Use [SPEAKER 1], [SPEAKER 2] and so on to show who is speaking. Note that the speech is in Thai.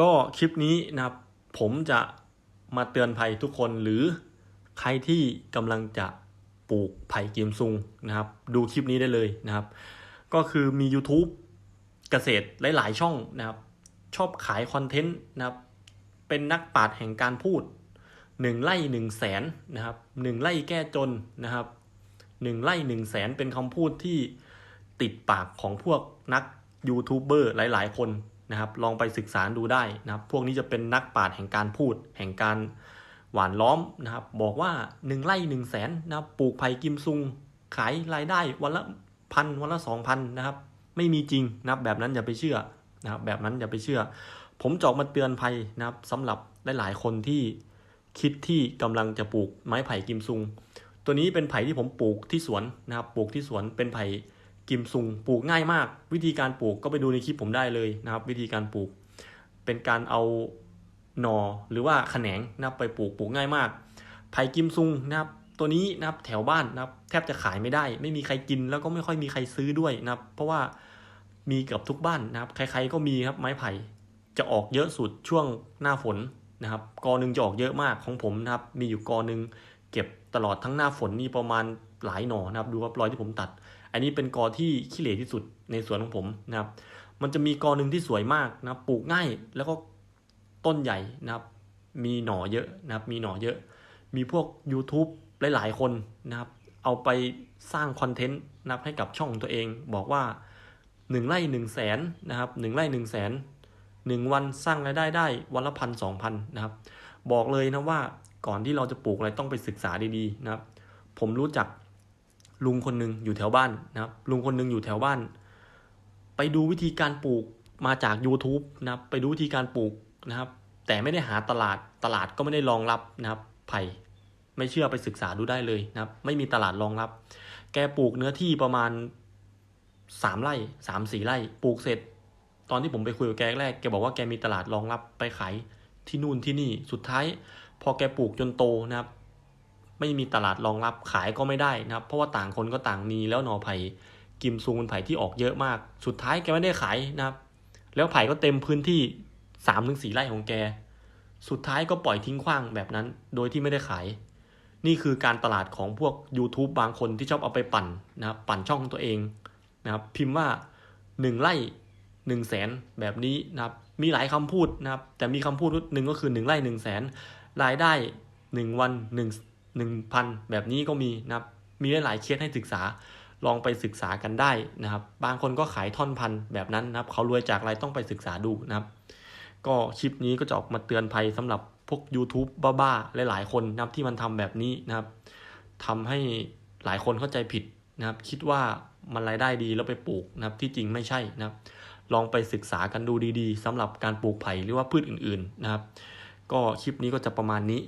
[SPEAKER 1] ก็คลิปนี้นะครับ ผมจะมาเตือนภัยทุกคนหรือใครที่กำลังจะปลูกไผ่เกียมซุงนะครับ ดูคลิปนี้ได้เลยนะครับ ก็คือมี YouTube เกษตรหลาย ๆ ช่องนะครับ ชอบขายคอนเทนต์นะครับ เป็นนักปราชญ์แห่งการพูดหนึ่งไร่หนึ่งแสนนะครับหนึ่งไร่แก้จนนะครับหนึ่งไร่หนึ่งแสนเป็นคำพูดที่ติดปากของพวกนักยูทูบเบอร์หลาย ๆ คน นะครับ ลองไปศึกษาดูได้นะครับ พวกนี้จะเป็นนักปราชญ์แห่งการพูด แห่งการหวานล้อมนะครับ บอกว่าหนึ่งไร่หนึ่งแสนนะครับ ปลูกไผ่กิมซุง ขายรายได้วันละพันวันละสองพันนะครับ ไม่มีจริงนะครับ แบบนั้นอย่าไปเชื่อนะครับ แบบนั้นอย่าไปเชื่อ ผมจอกมาเตือนภัยนะครับสำหรับหลายๆคนที่คิดที่กำลังจะปลูกไม้ไผ่กิมซุง ตัวนี้เป็นไผ่ที่ผมปลูกที่สวนนะครับ ปลูกที่สวนเป็นไผ่ กิมซุงปลูกง่ายมาก วิธีการปลูกก็ไปดูในคลิปผมได้เลยนะครับ วิธีการปลูก เป็นการเอาหนอหรือว่าแขนงนะครับไปปลูกปลูกง่ายมากไผ่กิมซุงนะครับตัวนี้นะครับแถวบ้านนะครับแทบจะขายไม่ได้ ไม่มีใครกินแล้วก็ไม่ค่อยมีใครซื้อด้วยนะครับ เพราะว่ามีเกือบทุกบ้านนะครับ ใครๆก็มีครับไม้ไผ่จะออกเยอะสุดช่วงหน้าฝนนะครับกอหนึ่งจะออกเยอะมากของผมนะครับ มีอยู่กอหนึ่งเก็บตลอดทั้งหน้าฝนนี่ประมาณหลายหน่อนะครับ ดูว่ารอยที่ผมตัด อันนี้เป็นกอที่ขี้เหร่ที่สุดในสวนของผมนะครับ มันจะมีกอหนึ่งที่สวยมากนะครับปลูกง่ายแล้วก็ต้นใหญ่นะครับ มีหน่อเยอะนะครับ มีหน่อเยอะ มีพวก YouTube หลาย ๆ คนนะครับ เอาไปสร้างคอนเทนต์นะครับให้กับช่องตัวเอง บอกว่าหนึ่งไร่หนึ่งแสนนะครับหนึ่งไร่หนึ่งแสนหนึ่งวันสร้างรายได้ได้วันละพันสองพันนะครับ บอกเลยนะว่าก่อนที่เราจะปลูกอะไรต้องไปศึกษาดีๆนะครับ ผมรู้จัก ลุงคนหนึ่งอยู่แถวบ้านนะครับ ลุงคนหนึ่งอยู่แถวบ้าน ไปดูวิธีการปลูกมาจาก YouTube นะครับ ไปดูวิธีการปลูกนะครับ แต่ไม่ได้หาตลาดตลาดก็ไม่ได้รองรับนะครับ ไผ่ไม่เชื่อไปศึกษาดูได้เลยนะครับ ไม่มีตลาดรองรับ แกปลูกเนื้อที่ประมาณสามไร่สามสี่ไร่ปลูกเสร็จ ตอนที่ผมไปคุยกับแกแรกแกบอกว่าแกมีตลาดรองรับไปขายที่นู่นที่นี่สุดท้าย พอแกปลูกจนโตนะครับ ไม่มีตลาดรองรับขายก็ไม่ได้นะครับ เพราะว่าต่างคนก็ต่างมีแล้วหน่อไผ่กิมซุงเป็นไผ่ที่ออกเยอะมาก สุดท้ายแกไม่ได้ขายนะครับ แล้วไผ่ก็เต็มพื้นที่สามถึงสี่ไร่ของแก สุดท้ายก็ปล่อยทิ้งขว้างแบบนั้น โดยที่ไม่ได้ขาย นี่คือการตลาดของพวก YouTube บางคนที่ชอบเอาไปปั่นนะครับปั่นช่องตัวเองนะครับพิมพ์ว่าหนึ่งไร่หนึ่งแสนแบบนี้นะครับมีหลายคำพูดนะครับแต่มีคำพูดหนึ่งก็คือหนึ่งไร่หนึ่งแสนรายได้หนึ่งวันห นึ่งหนึ่งพันแบบนี้ก็มีนะครับ มีหลายๆเคสให้ศึกษาลองไปศึกษากันได้นะครับ บางคนก็ขายท่อนพันแบบนั้นนะครับ เขารวยจากอะไรต้องไปศึกษาดูนะครับ ก็คลิปนี้ก็จะออกมาเตือนภัยสำหรับพวก YouTube บ้าๆหลายๆคนนะครับที่มันทำแบบนี้นะครับทำให้หลายคนเข้าใจผิดนะครับ คิดว่ามันรายได้ดีแล้วไปปลูกนะครับ ที่จริงไม่ใช่นะครับ ลองไปศึกษากันดูดีๆสำหรับการปลูกไผ่หรือว่าพืชอื่น ๆนะครับ ก็คลิปนี้ก็จะประมาณนี้